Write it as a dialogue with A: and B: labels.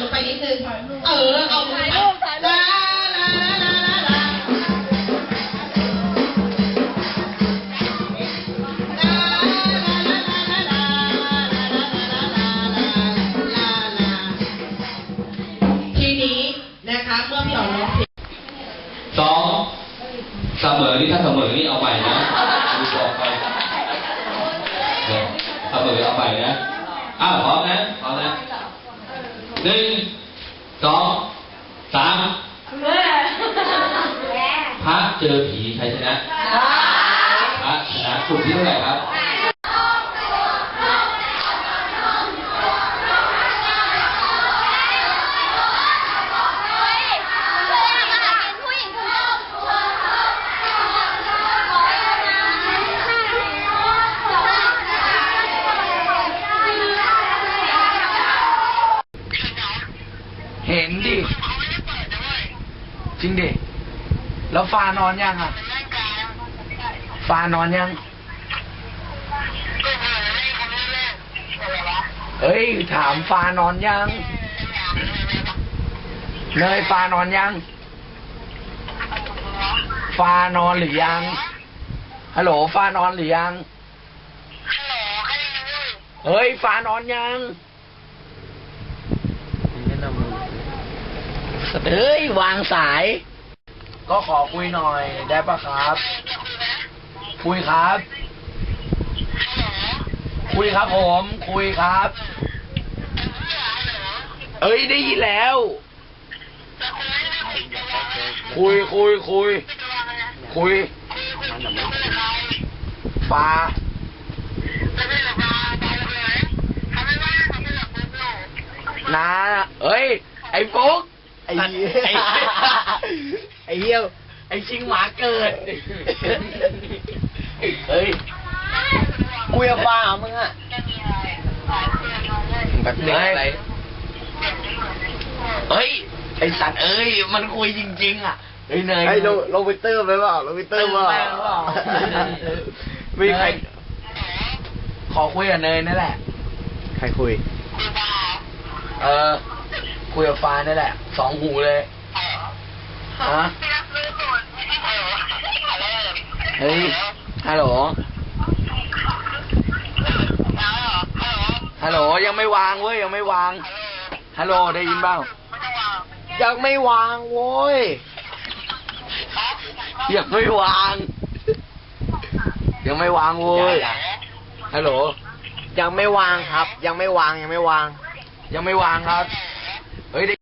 A: ลงไปนิดนึง เออ เอาไปลาลทีนี้นะคะเมื่อพี่ต่อร้องเพล
B: สองเสมอนี่ถ้าเสมอนี่เอาไปนะดูบอกไปเสมอเอาไปนะ อ้าวพร้อมนะพร้อมนะ หนึ่งสองสามพระเจอผีใครชนะ พระชนะกลุ่มที่เท่าไหร่ครับ
C: จริงดิ แล้วฟานอนยังอะ ฟานอนยังเอ้ย ถามฟานอนยัง เนยฟานอนยัง ฟานอนหรือยัง ฮัลโหล ฟานอนหรือยังเฮ้ย ฟานอนยัง เอ้ยวางสาย ก็ขอคุยหน่อยได้ปะครับ คุยครับ คุยครับผม คุยครับ เอ้ยได้ยินแล้ว คุยคุยคุย คุยปลานาเอ้ย ไอ้ฟุกไ
D: อ้เหี้ยไอ้ไอ้เหี้ย
C: ไอ้ชิงหมาเกิด เฮ้ย
D: คุยกับป้ามึงอะแบบเด็กอะไ
C: ร เฮ้ย ไอสัตว์เอ้ย มันคุยจริง ๆ อะ เฮ้ยเนยไอ้ลง
D: ลงไปเติมไปเปล่าลงไปเติมเปล่าเติมแม่งเปล่ามีใคร
C: ขอคุยกับเนยนั่นแหละ
D: ใครคุย
C: เออ คุยกับฟ้านั่นแหละสองหูเลยฮะเฮ้ยฮัลโหลฮัลโหลยังไม่วางเว้ยยังไม่วางฮัลโหลได้ยินเปล่า
D: ยังไม่วางโว้ย
C: ยังไม่วาง ยังไม่วางเว้ยฮัลโหล
D: ยังไม่วางครับ ยังไม่วางยังไม่วาง
C: ยังไม่วางครับ เฮ้ยได้